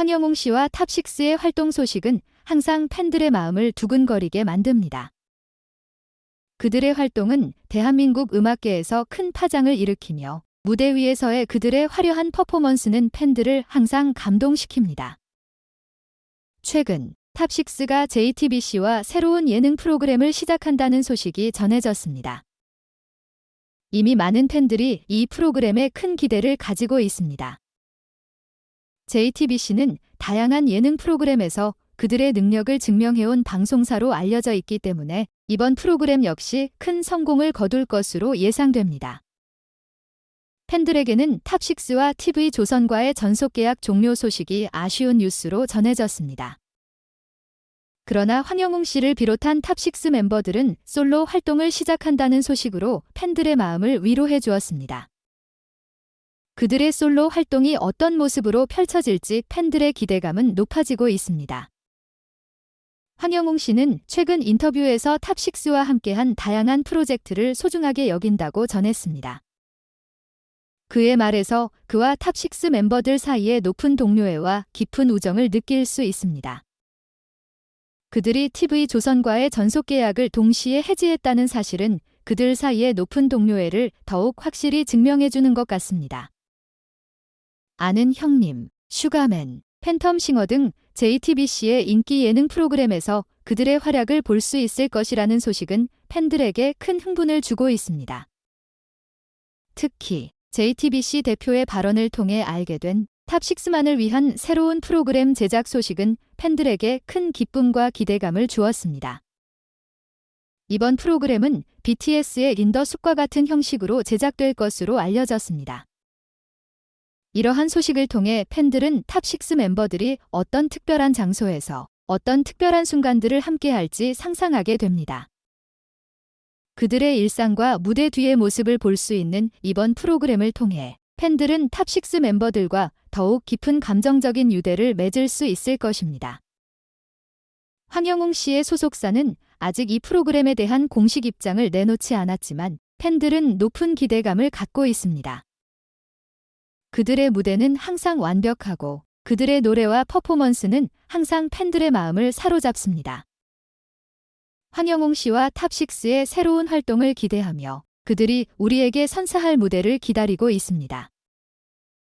황영웅 씨와 탑식스의 활동 소식은 항상 팬들의 마음을 두근거리게 만듭니다. 그들의 활동은 대한민국 음악계에서 큰 파장을 일으키며 무대 위에서의 그들의 화려한 퍼포먼스는 팬들을 항상 감동시킵니다. 최근 탑식스가 JTBC와 새로운 예능 프로그램을 시작한다는 소식이 전해졌습니다. 이미 많은 팬들이 이 프로그램에 큰 기대를 가지고 있습니다. JTBC는 다양한 예능 프로그램에서 그들의 능력을 증명해온 방송사로 알려져 있기 때문에 이번 프로그램 역시 큰 성공을 거둘 것으로 예상됩니다. 팬들에게는 탑식스와 TV 조선과의 전속 계약 종료 소식이 아쉬운 뉴스로 전해졌습니다. 그러나 황영웅 씨를 비롯한 탑식스 멤버들은 솔로 활동을 시작한다는 소식으로 팬들의 마음을 위로해 주었습니다. 그들의 솔로 활동이 어떤 모습으로 펼쳐질지 팬들의 기대감은 높아지고 있습니다. 황영웅 씨는 최근 인터뷰에서 탑식스와 함께한 다양한 프로젝트를 소중하게 여긴다고 전했습니다. 그의 말에서 그와 탑식스 멤버들 사이의 높은 동료애와 깊은 우정을 느낄 수 있습니다. 그들이 TV 조선과의 전속 계약을 동시에 해지했다는 사실은 그들 사이의 높은 동료애를 더욱 확실히 증명해주는 것 같습니다. 아는 형님, 슈가맨, 팬텀싱어 등 JTBC의 인기 예능 프로그램에서 그들의 활약을 볼 수 있을 것이라는 소식은 팬들에게 큰 흥분을 주고 있습니다. 특히 JTBC 대표의 발언을 통해 알게 된 탑식스만을 위한 새로운 프로그램 제작 소식은 팬들에게 큰 기쁨과 기대감을 주었습니다. 이번 프로그램은 BTS의 린더 숲과 같은 형식으로 제작될 것으로 알려졌습니다. 이러한 소식을 통해 팬들은 탑식스 멤버들이 어떤 특별한 장소에서 어떤 특별한 순간들을 함께 할지 상상하게 됩니다. 그들의 일상과 무대 뒤의 모습을 볼 수 있는 이번 프로그램을 통해 팬들은 탑식스 멤버들과 더욱 깊은 감정적인 유대를 맺을 수 있을 것입니다. 황영웅 씨의 소속사는 아직 이 프로그램에 대한 공식 입장을 내놓지 않았지만 팬들은 높은 기대감을 갖고 있습니다. 그들의 무대는 항상 완벽하고 그들의 노래와 퍼포먼스는 항상 팬들의 마음을 사로잡습니다. 황영웅 씨와 탑식스의 새로운 활동을 기대하며 그들이 우리에게 선사할 무대를 기다리고 있습니다.